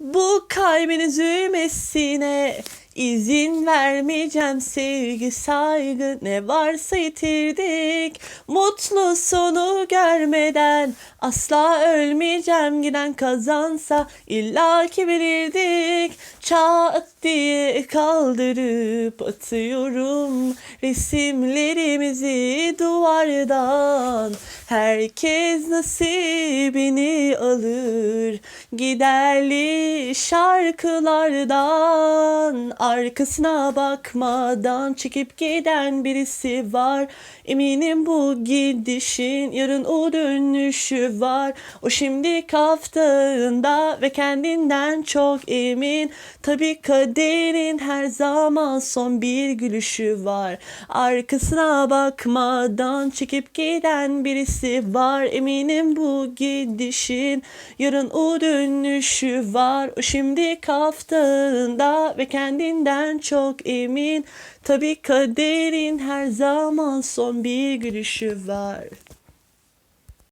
Bu kalbin üzülmesine izin vermeyeceğim. Sevgi saygı ne varsa yitirdik. Mutlu sonu görmeden asla ölmeyeceğim. Giden kazansa illaki bilirdik çat diye kaldırıp atıyorum resimlerimizi duvardan. Herkes nasibini alır giderli şarkılardan. Arkasına bakmadan çekip giden birisi var. Eminim bu gidişin yarın o dönüşü var. O şimdi kaftağında ve kendinden çok emin tabi kaderin her zaman son bir gülüşü var. Arkasına bakmadan çekip giden birisi var. Eminim bu gidişin yarın o dönüşü var. O şimdi kaftağında ve kendinden çok emin. Tabi kaderin her zaman son bir gülüşü var